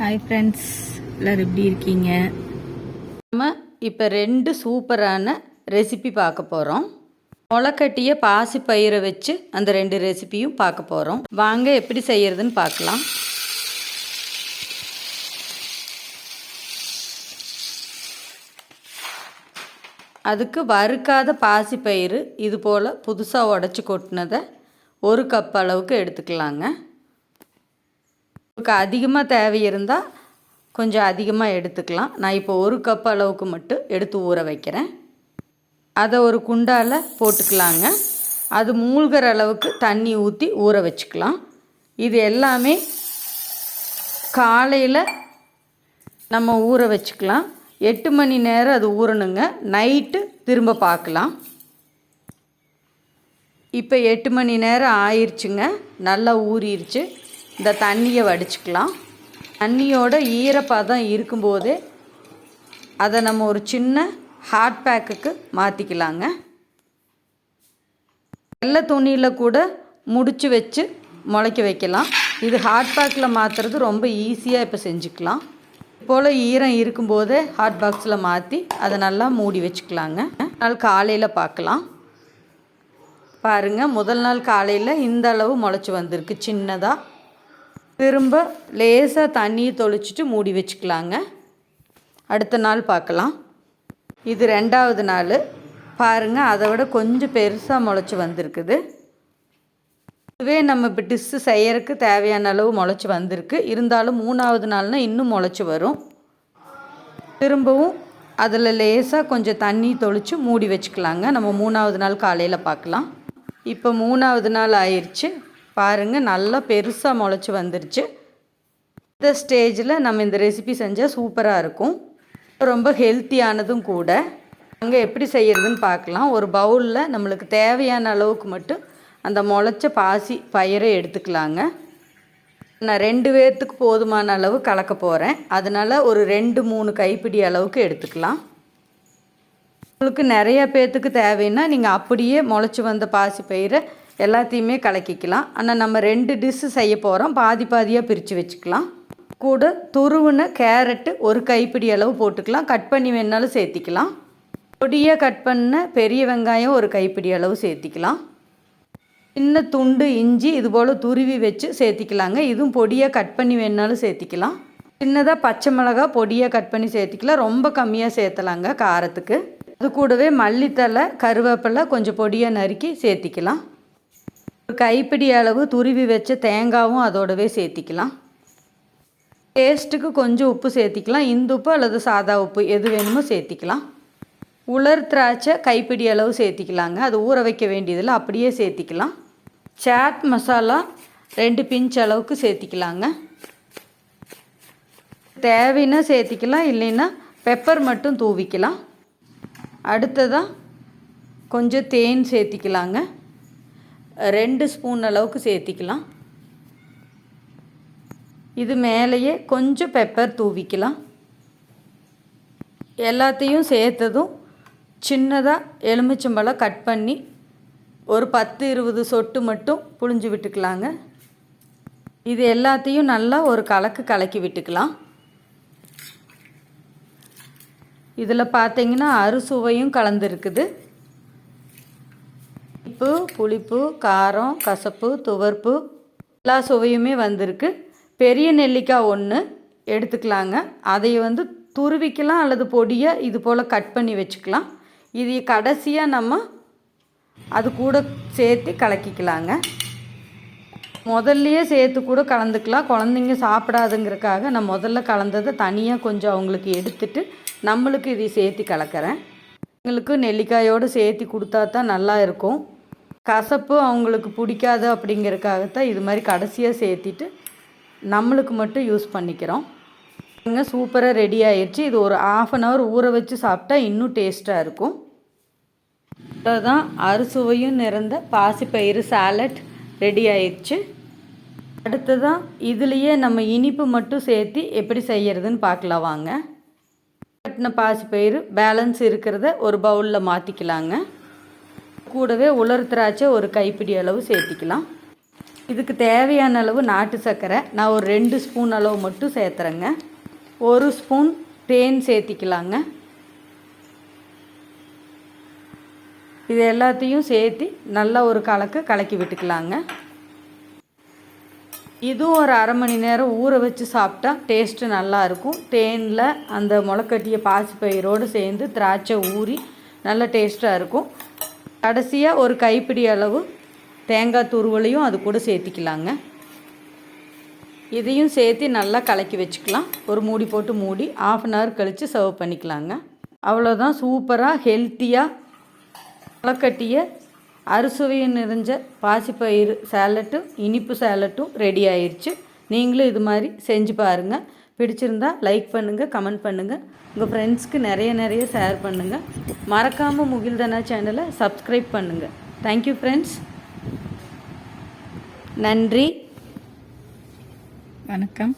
Hi friends எல்லோரும் எப்படி இருக்கீங்க? நம்ம இப்போ ரெண்டு சூப்பரான ரெசிபி பார்க்க போகிறோம் முளைக்கட்டிய பாசி பயிரை வச்சு அந்த ரெண்டு ரெசிபியும் பார்க்க போகிறோம் வாங்க எப்படி செய்கிறதுன்னு பார்க்கலாம். அதுக்கு வறுக்காத பாசி பயிறு இது போல் புதுசாக உடச்சி கொட்டினதை ஒரு கப் அளவுக்கு எடுத்துக்கலாங்க. உங்களுக்கு அதிகமாக தேவை இருந்தால் கொஞ்சம் அதிகமாக எடுத்துக்கலாம். நான் இப்போ ஒரு கப் அளவுக்கு மட்டும் எடுத்து ஊற வைக்கிறேன். அதை ஒரு குண்டால் போட்டுக்கலாங்க. அது மூழ்கிற அளவுக்கு தண்ணி ஊற்றி ஊற வச்சுக்கலாம். இது எல்லாமே காலையில் நம்ம ஊற வச்சுக்கலாம். எட்டு மணி நேரம் அது ஊறணுங்க. நைட்டு திரும்ப பார்க்கலாம் இப்போ எட்டு மணி நேரம் ஆயிடுச்சுங்க நல்லா ஊறிடுச்சு இந்த தண்ணியை வடிச்சுக்கலாம். தண்ணியோட ஈரப்பதம் இருக்கும்போதே அதை நம்ம ஒரு சின்ன ஹாட் பேக்குக்கு மாற்றிக்கலாங்க வெள்ளை துணியில் கூட முடிச்சு வச்சு முளைக்க வைக்கலாம். இது ஹாட் பேக்கில் மாற்றுறது ரொம்ப ஈஸியாக இப்போ செஞ்சுக்கலாம். போல் ஈரம் இருக்கும்போதே ஹாட் பாக்ஸில் மாற்றி அதை நல்லா மூடி வச்சுக்கலாங்க. நாள் காலையில் பார்க்கலாம். பாருங்கள் முதல் நாள் காலையில் இந்த அளவு முளைச்சி வந்திருக்கு. சின்னதாக திரும்ப லேசாக தண்ணியை தொளிச்சிட்டு மூடி வச்சுக்கலாங்க. அடுத்த நாள் பார்க்கலாம். இது ரெண்டாவது நாள். பாருங்கள் அதை விட கொஞ்சம் பெருசாக முளைச்சி வந்திருக்குது. இதுவே நம்ம இப்போ டிஷ்ஷு செய்யறதுக்கு தேவையான அளவு முளைச்சி வந்திருக்கு. இருந்தாலும் மூணாவது நாள்னால் இன்னும் முளைச்சி வரும். திரும்பவும் அதில் லேசாக கொஞ்சம் தண்ணி தொளித்து மூடி வச்சுக்கலாங்க. நம்ம மூணாவது நாள் காலையில் பார்க்கலாம். இப்போ மூணாவது நாள் ஆயிடுச்சு பாருங்கள் நல்லா பெருசாக முளைச்சி வந்துருச்சு. இந்த ஸ்டேஜில் நம்ம இந்த ரெசிபி செஞ்சால் சூப்பராக இருக்கும். ரொம்ப ஹெல்த்தியானதும் கூட. அங்கே எப்படி செய்கிறதுன்னு பார்க்கலாம். ஒரு பவுலில் நம்மளுக்கு தேவையான அளவுக்கு மட்டும் அந்த முளைச்ச பாசி பயிரை எடுத்துக்கலாங்க. நான் ரெண்டு பேர்த்துக்கு போதுமான அளவு கலக்க போகிறேன் அதனால் ஒரு ரெண்டு மூணு கைப்பிடி அளவுக்கு எடுத்துக்கலாம். உங்களுக்கு நிறையா பேர்த்துக்கு தேவைன்னா நீங்கள் அப்படியே முளைச்சி வந்த பாசி பயிரை எல்லாத்தையுமே கலக்கிக்கலாம். ஆனால் நம்ம ரெண்டு டிஷ்ஷு செய்ய போகிறோம் பாதி பாதியாக பிரித்து வச்சுக்கலாம். கூட துருவுன கேரட்டு ஒரு கைப்பிடி அளவு போட்டுக்கலாம். கட் பண்ணி வேணாலும் சேர்த்திக்கலாம். பொடியாக கட் பண்ண பெரிய வெங்காயம் ஒரு கைப்பிடி அளவு சேர்த்திக்கலாம். சின்ன துண்டு இஞ்சி இது போல் துருவி வச்சு சேர்த்திக்கலாங்க. இதுவும் பொடியாக கட் பண்ணி வேணாலும் சேர்த்திக்கலாம். சின்னதாக பச்சை மிளகா பொடியாக கட் பண்ணி சேர்த்திக்கலாம். ரொம்ப கம்மியாக சேர்த்தலாங்க காரத்துக்கு. அது கூடவே மல்லித்தலை கருவேப்பிலை கொஞ்சம் பொடியாக நறுக்கி சேர்த்திக்கலாம். ஒரு கைப்பிடி அளவு துருவி வச்ச தேங்காவும் அதோடவே சேர்த்திக்கலாம். டேஸ்ட்டுக்கு கொஞ்சம் உப்பு சேர்த்திக்கலாம். இந்து உப்பு அல்லது சாதா உப்பு எது வேணுமோ சேர்த்திக்கலாம். உலர் திராட்சை கைப்பிடி அளவு சேர்த்திக்கலாங்க. அது ஊற வைக்க வேண்டியதில் அப்படியே சேர்த்திக்கலாம். சாட் மசாலா ரெண்டு பிஞ்ச் அளவுக்கு சேர்த்திக்கலாங்க. தேவைன்னா சேர்த்திக்கலாம். இல்லைன்னா பெப்பர் மட்டும் தூவிக்கலாம். அடுத்ததாக கொஞ்சம் தேன் சேர்த்திக்கலாங்க. ரெண்டு ஸ்பூன் அளவுக்கு சேர்த்திக்கலாம். இது மேலேயே கொஞ்சம் பெப்பர் தூவிக்கலாம். எல்லாத்தையும் சேர்த்ததும் சின்னதாக எலுமிச்சம்பழம் கட் பண்ணி ஒரு பத்து இருபது சொட்டு மட்டும் புழிஞ்சு விட்டுக்கலாங்க. இது எல்லாத்தையும் நல்லா ஒரு கலக்கு கலக்கி விட்டுக்கலாம். இதில் பார்த்தீங்கன்னா அறுசுவையும் கலந்துருக்குது. உப்பு புளிப்பு காரம் கசப்பு துவர்ப்பு எல்லா சுவையுமே வந்திருக்கு. பெரிய நெல்லிக்காய் ஒன்று எடுத்துக்கலாங்க. அதை வந்து துருவிக்கலாம் அல்லது பொடியை இது போல் கட் பண்ணி வச்சுக்கலாம். இது கடைசியாக நம்ம அது கூட சேர்த்து கலக்கிக்கலாங்க. முதல்லையே சேர்த்து கூட கலந்துக்கலாம். குழந்தைங்க சாப்பிடாதுங்கிறக்காக நான் முதல்ல கலந்ததை தனியாக கொஞ்சம் அவங்களுக்கு எடுத்துட்டு நம்மளுக்கு இதை சேர்த்து கலக்கிறேன். எங்களுக்கு நெல்லிக்காயோடு சேர்த்து கொடுத்தா தான் நல்லா இருக்கும். கசப்பு அவங்களுக்கு பிடிக்காது அப்படிங்கிறக்காகத்தான் இது மாதிரி கடைசியாக சேர்த்திட்டு நம்மளுக்கு மட்டும் யூஸ் பண்ணிக்கிறோம். இங்கே சூப்பராக ரெடி ஆயிடுச்சு இது ஒரு ஆஃப் அன் ஹவர் ஊற வச்சு சாப்பிட்டா இன்னும் டேஸ்ட்டாக இருக்கும். தான் அறுசுவையும் நிறந்த பாசிப்பயிறு சாலட் ரெடி ஆயிடுச்சு அடுத்ததான் இதுலேயே நம்ம இனிப்பு மட்டும் சேர்த்து எப்படி செய்யறதுன்னு பார்க்கலாம் வாங்க. கட்டின பாசிப்பயிறு பேலன்ஸ் இருக்கிறத ஒரு பவுலில் மாற்றிக்கலாங்க கூடவே உலர் திராட்சை ஒரு கைப்பிடி அளவு சேர்த்திக்கலாம். இதுக்கு தேவையான அளவு நாட்டு சர்க்கரை. நான் ஒரு ரெண்டு ஸ்பூன் அளவு மட்டும் சேர்த்துறேங்க. ஒரு ஸ்பூன் தேன் சேர்த்திக்கலாங்க. இது எல்லாத்தையும் சேர்த்து நல்லா ஒரு கலக்கு கலக்கி விட்டுக்கலாங்க. இதுவும் ஒரு அரை மணி நேரம் ஊற வச்சு சாப்பிட்டா டேஸ்ட்டு நல்லாயிருக்கும் தேனில் அந்த முளைக்கட்டிய பாசிப்பயிரோடு சேர்ந்து திராட்சை ஊறி நல்ல டேஸ்ட்டாக இருக்கும். கடைசியாக ஒரு கைப்பிடி அளவு தேங்காய் துருவலையும் அது கூட சேர்த்திக்கலாங்க. இதையும் சேர்த்து நல்லா கலக்கி வச்சுக்கலாம். ஒரு மூடி போட்டு மூடி ஆஃப் அன் ஹவர் கழித்து சர்வ் பண்ணிக்கலாங்க. அவ்வளோதான் சூப்பராக ஹெல்த்தியாக முளைக்கட்டிய அறுசுவையை நிறைஞ்ச பாசிப்பயிறு சேலட்டும் இனிப்பு சேலட்டும் ரெடி ஆயிடுச்சு நீங்களும் இது மாதிரி செஞ்சு பாருங்கள் பிடிச்சிருந்தா லைக் பண்ணுங்கள் கமெண்ட் பண்ணுங்கள் உங்கள் ஃப்ரெண்ட்ஸ்க்கு நிறைய நிறைய ஷேர் பண்ணுங்கள் மறக்காமல் முகில்தனா சேனலை சப்ஸ்கிரைப் பண்ணுங்கள் தேங்க்யூ ஃப்ரெண்ட்ஸ் நன்றி. வணக்கம்.